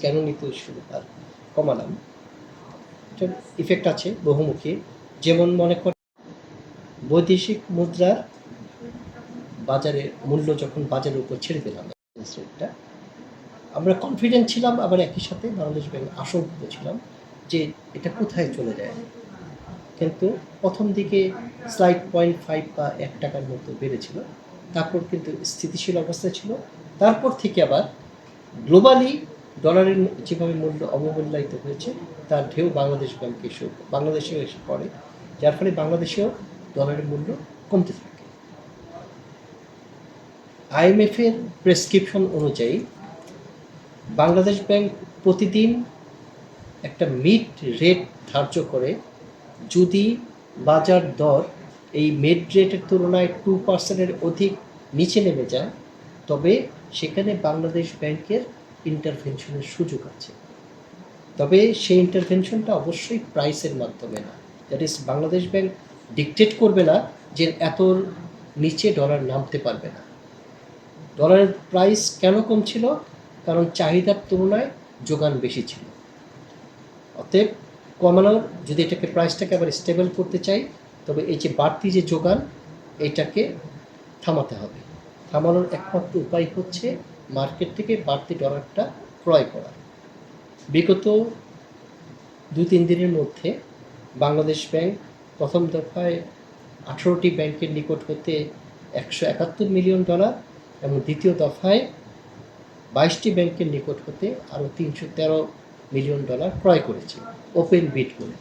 কেন নিতে শুরু? আর কমালাম। ইফেক্ট আছে বহুমুখী। যেমন মনে কর বৈদেশিক মুদ্রার বাজারে মূল্য যখন বাজারের উপর ছেড়ে দিলাম rate-টা, আমরা কনফিডেন্ট ছিলাম আবার একই সাথে বাংলাদেশ ব্যাংক আশঙ্কিত ছিলাম যে এটা কোথায় চলে যায়। কিন্তু প্রথম দিকে স্লাইড পয়েন্ট ফাইভ বা এক টাকার মতো বেড়েছিল। তারপর কিন্তু স্থিতিশীল অবস্থায় ছিল। তারপর থেকে আবার গ্লোবালি ডলারের যেভাবে মূল্য অবমূল্যায়িত হয়েছে, তার ঢেউ বাংলাদেশ ব্যাংকে এসে বাংলাদেশেও এসে পড়ে, যার ফলে বাংলাদেশেও ডলারের মূল্য কমতে থাকে। আইএমএফের প্রেসক্রিপশন অনুযায়ী, বাংলাদেশ ব্যাংক প্রতিদিন একটা মিড রেট ধার্য করে, যদি বাজার দর এই মিড রেটের তুলনায় টু পার্সেন্টের অধিক নিচে নেমে যায়, তবে সেখানে বাংলাদেশ ব্যাংকের ইন্টারভেনশনের সুযোগ আছে। তবে সেই ইন্টারভেনশনটা অবশ্যই প্রাইসের মাধ্যমে না। That is Bangladesh bank dictate করবে না যে এত নিচে ডলার নামতে পারবে না। ডলারের প্রাইস কেন কম ছিল কারণ চাহিদার তুলনায় যোগান বেশি ছিল। অতএব কমানোর, যদি এটাকে প্রাইসটাকে আবার স্টেবল করতে চাই, তবে এই যে বাড়তি যে যোগান, এটাকে থামাতে হবে। থামানোর একমাত্র উপায় হচ্ছে মার্কেট থেকে বাড়তি ডলারটা ক্রয় করা। বিগত দু তিন দিনের মধ্যে বাংলাদেশ ব্যাংক প্রথম দফায় আঠেরোটি ব্যাংকের নিকট হতে একশো একাত্তর মিলিয়ন ডলার এবং দ্বিতীয় দফায় বাইশটি ব্যাংকের নিকট হতে আরও তিনশো তেরো মিলিয়ন ডলার ক্রয় করেছে ওপেন বিট করে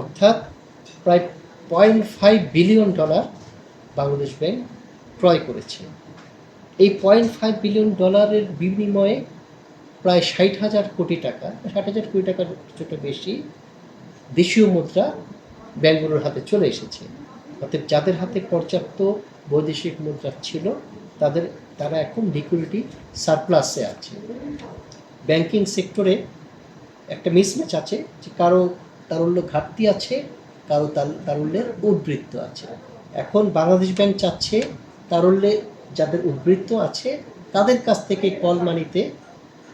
অর্থাৎ প্রায় point five billion dollar Bangladesh bank ক্রয় করেছে। এই পয়েন্ট ফাইভ বিলিয়ন ডলারের বিনিময়ে প্রায় ষাট হাজার কোটি টাকা, ষাট হাজার কোটি টাকার কিছুটা বেশি দেশীয় মুদ্রা ব্যাংকগুলোর হাতে চলে এসেছে। অর্থাৎ যাদের হাতে পর্যাপ্ত বৈদেশিক মুদ্রা ছিল, তাদের, তারা এখন লিকুইডিটি সারপ্লাসে আছে। ব্যাংকিং সেক্টরে একটা মিসম্যাচ আছে যে কারও তারল্য ঘাটতি আছে, কারও তার- তারল্যের উদ্বৃত্ত আছে। এখন বাংলাদেশ ব্যাংক চাচ্ছে তারল্যে যাদের উদ্বৃত্ত আছে, তাদের কাছ থেকে কল মানিতে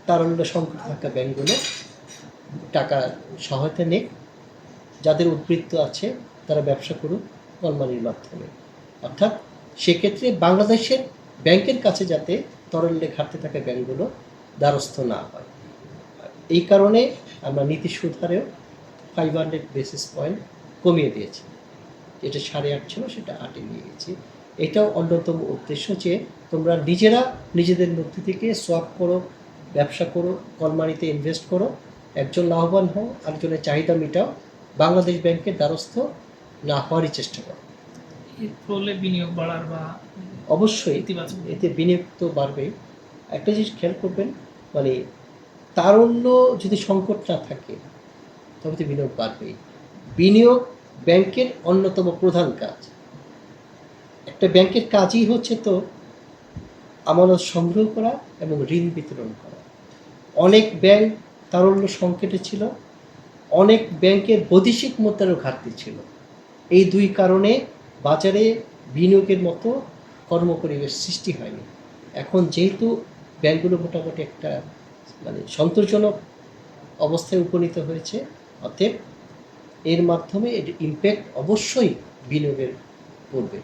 তারল্য সংকট থাকা ব্যাংকগুলো টাকা সহায়তা নেক। যাদের উদ্বৃত্ত আছে, তারা ব্যবসা করুক কলমানির মাধ্যমে। অর্থাৎ সেক্ষেত্রে বাংলাদেশের ব্যাংকের কাছে যাতে তরল্যে ঘাটতে থাকা ব্যাংকগুলো দ্বারস্থ না হয়। এই কারণে আমরা নীতি সুধারেও ফাইভ হান্ড্রেড বেসিস পয়েন্ট কমিয়ে দিয়েছি। যেটা সাড়ে আট ছিল, সেটা আটে নিয়ে গেছি। এটাও অন্যতম উদ্দেশ্য যে তোমরা নিজেরা নিজেদের মধ্যে থেকে সোয়াপ করো ব্যবসা করো কলমানিতে ইনভেস্ট করো। একজন লাভবান হও আরেকজনের চাহিদা মেটাও। বাংলাদেশ ব্যাংকের দ্বারস্থ না হওয়ারই চেষ্টা করো। ফলে বিনিয়োগ বাড়ার বা অবশ্যই ইতিবাচক এতে বিনিয়োগ তো বাড়বে একটা জিনিস খেয়াল করবেন মানে তারল্য যদি সংকট না থাকে তবে তো বিনিয়োগ বাড়বেই। বিনিয়োগ ব্যাংকের অন্যতম প্রধান কাজ। একটা ব্যাংকের কাজই হচ্ছে তো আমানত সংগ্রহ করা এবং ঋণ বিতরণ করা। অনেক ব্যাংক তারল্য সংকটে ছিল, অনেক ব্যাংকের বৈদেশিক মুদ্রারও ঘাটতি ছিল। এই দুই কারণে বাজারে বিনিয়োগের মতো কর্মপরিবেশ সৃষ্টি হয়নি। এখন যেহেতু ব্যাংকগুলো মোটামুটি একটা মানে সন্তোষজনক অবস্থায় উপনীত হয়েছে, অতএব এর মাধ্যমে এর ইম্প্যাক্ট অবশ্যই বিনিয়োগের পড়বে।